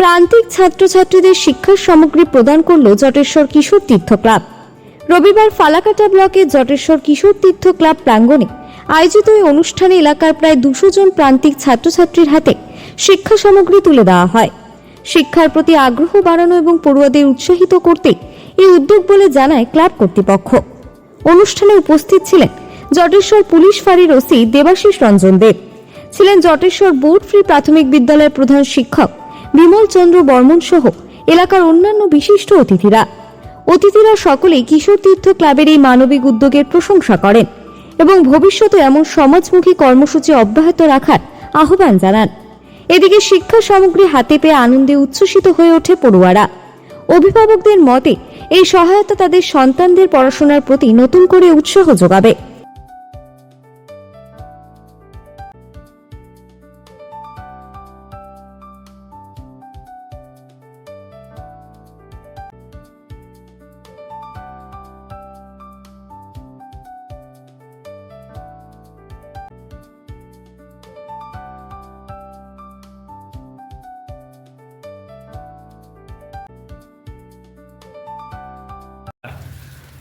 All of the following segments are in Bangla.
প্রান্তিক ছাত্রছাত্রীদের শিক্ষার সামগ্রী প্রদান করল জটেশ্বর কিশোর তীর্থ ক্লাব। রবিবার ফালাকাটা ব্লকে জটেশ্বর কিশোর তীর্থ ক্লাব প্রাঙ্গণে আয়োজিত এই অনুষ্ঠানে এলাকার প্রায় দুশো জন প্রান্তিক ছাত্রছাত্রীর হাতে শিক্ষা সামগ্রী তুলে দেওয়া হয়। শিক্ষার প্রতি আগ্রহ বাড়ানো এবং পড়ুয়াদের উৎসাহিত করতে এই উদ্যোগ বলে জানায় ক্লাব কর্তৃপক্ষ। অনুষ্ঠানে উপস্থিত ছিলেন জটেশ্বর পুলিশ ফাঁড়ির ওসি দেবাশিস রঞ্জন দেব, ছিলেন জটেশ্বর বোর্ড ফ্রি প্রাথমিক বিদ্যালয়ের প্রধান শিক্ষক বিমল চন্দ্র বর্মন সহ এলাকার অন্যান্য বিশিষ্ট অতিথিরা। অতিথিরা সকলেই কিশোর তীর্থ ক্লাবের এই মানবিক উদ্যোগের প্রশংসা করেন এবং ভবিষ্যতে এমন সমাজমুখী কর্মসূচি অব্যাহত রাখার আহ্বান জানান। এদিকে শিক্ষা সামগ্রী হাতে পেয়ে আনন্দে উচ্ছ্বসিত হয়ে ওঠে পড়ুয়ারা। অভিভাবকদের মতে, এই সহায়তা তাদের সন্তানদের পড়াশোনার প্রতি নতুন করে উৎসাহ যোগাবে।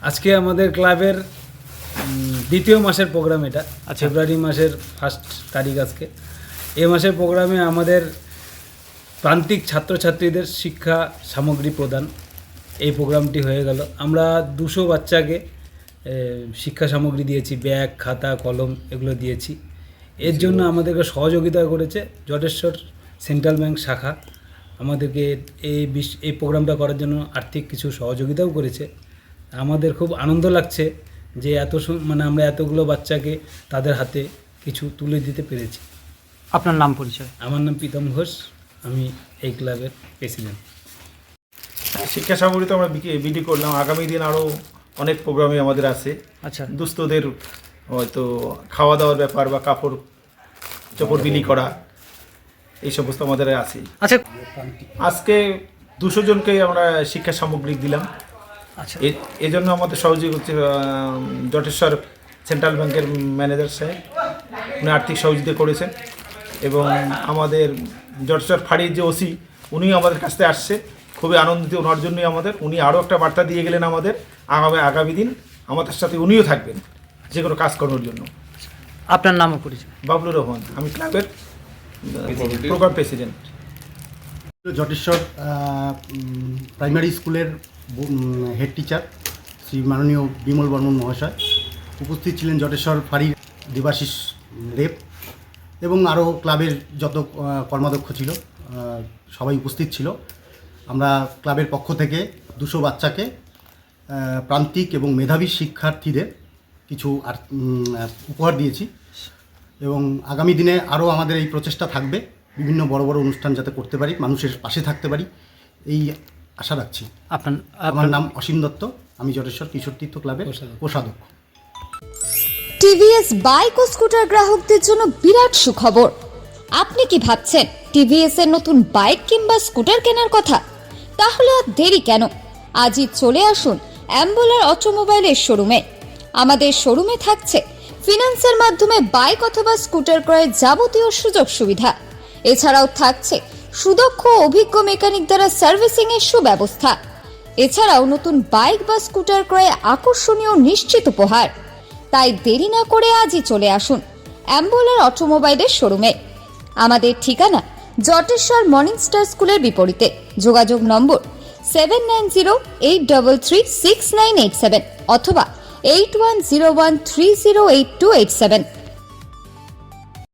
আজকে আমাদের ক্লাবের দ্বিতীয় মাসের প্রোগ্রাম এটা। ফেব্রুয়ারি মাসের ফার্স্ট তারিখ আজকে। এ মাসের প্রোগ্রামে আমাদের প্রান্তিক ছাত্রছাত্রীদের শিক্ষা সামগ্রী প্রদান। এই প্রোগ্রামটি হয়ে গেল। আমরা দুশো বাচ্চাকে শিক্ষা সামগ্রী দিয়েছি। ব্যাগ খাতা কলম এগুলো দিয়েছি। এর জন্য আমাদেরকে সহযোগিতা করেছে জটেশ্বর সেন্ট্রাল ব্যাংক শাখা। আমাদেরকে এই বিশ এই প্রোগ্রামটা করার জন্য আর্থিক কিছু সহযোগিতাও করেছে। আমাদের খুব আনন্দ লাগছে যে এত সু- মানে আমরা এতগুলো বাচ্চাকে তাদের হাতে কিছু তুলে দিতে পেরেছি। আপনার নাম পরিচয়? আমার নাম প্রীতম ঘোষ আমি এই ক্লাবের প্রেসিডেন্ট। শিক্ষা সামগ্রী তো আমরা বিলি করলাম। আগামী দিন আরও অনেক প্রোগ্রামই আমাদের আছে। আচ্ছা। দুস্থদের হয়তো খাওয়া দাওয়ার ব্যাপার বা কাপড় চোপড় বিলি করা এই সমস্ত আমাদের আছে। আচ্ছা। আজকে দুশো জনকে আমরা শিক্ষা সামগ্রী দিলাম। এজন্য আমাদের সহযোগী হচ্ছে জটেশ্বর সেন্ট্রাল ব্যাংকের ম্যানেজার সাহেব। উনি আর্থিক সহযোগিতা করেছেন এবং আমাদের জটেশ্বর ফাঁড়ির যে ওসি উনিও আমাদের কাছ থেকে আসছে। খুবই আনন্দিত ওনার জন্যই আমাদের। উনি আরও একটা বার্তা দিয়ে গেলেন আমাদের। আগামী আগামী দিন আমাদের সাথে উনিও থাকবেন যে কোনো কাজকর্মের জন্য। আপনার নামও পরিচয়। বাবলু রহমান আমি ক্লাবের প্রোগ্রাম প্রেসিডেন্ট জটেশ্বর প্রাইমারি স্কুলের হেড টিচার শ্রী মাননীয় বিমল বর্মন মহাশয়। উপস্থিত ছিলেন জটেশ্বর ফাঁড়ির দেবাশিস দেব এবং আরও ক্লাবের যত কর্মাধ্যক্ষ ছিল সবাই উপস্থিত ছিল। আমরা ক্লাবের পক্ষ থেকে দুশো বাচ্চাকে প্রান্তিক এবং মেধাবী শিক্ষার্থীদের কিছু উপহার দিয়েছি। এবং আগামী দিনে আরও আমাদের এই প্রচেষ্টা থাকবে। বিভিন্ন বড় বড় অনুষ্ঠান যাতে করতে পারি মানুষের পাশে থাকতে পারি এই আশা রাখছি। আপনার আমার নাম অসীম দত্ত আমি জটেশ্বর কিশোর তীর্থ ক্লাবের কোষাধ্যক্ষ। টিভিএস বাইক ও স্কুটার গ্রাহকদের জন্য বিরাট সুখবর। আপনি কি ভাবছেন টিভিএস এর নতুন বাইক কিংবা স্কুটার কেনার কথা? তাহলে আর দেরি কেন? আজই চলে আসুন অ্যাম্বুলার অটোমোবাইলের শোরুমে। আমাদের শোরুমে থাকছে ফিনান্সের মাধ্যমে বাইক অথবা স্কুটার ক্রয়ের যাবতীয় সুযোগ সুবিধা। এছাড়াও থাকছে সুদক্ষ অভিজ্ঞ মেকানিক দ্বারা সার্ভিসিং এর সুব্যবস্থা। এছাড়াও নতুন বাইক বা স্কুটার ক্রয়ে আকর্ষণীয় নিশ্চিত উপহার। তাই দেরি না করে আজই চলে আসুন অ্যাম্বুলার অটোমোবাইলের শোরুমে। আমাদের ঠিকানা জটেশ্বর মর্নিং স্টার স্কুলের বিপরীতে। যোগাযোগ নম্বর seven nine zero eight double three six nine eight seven অথবা eight one zero one three zero eight two eight seven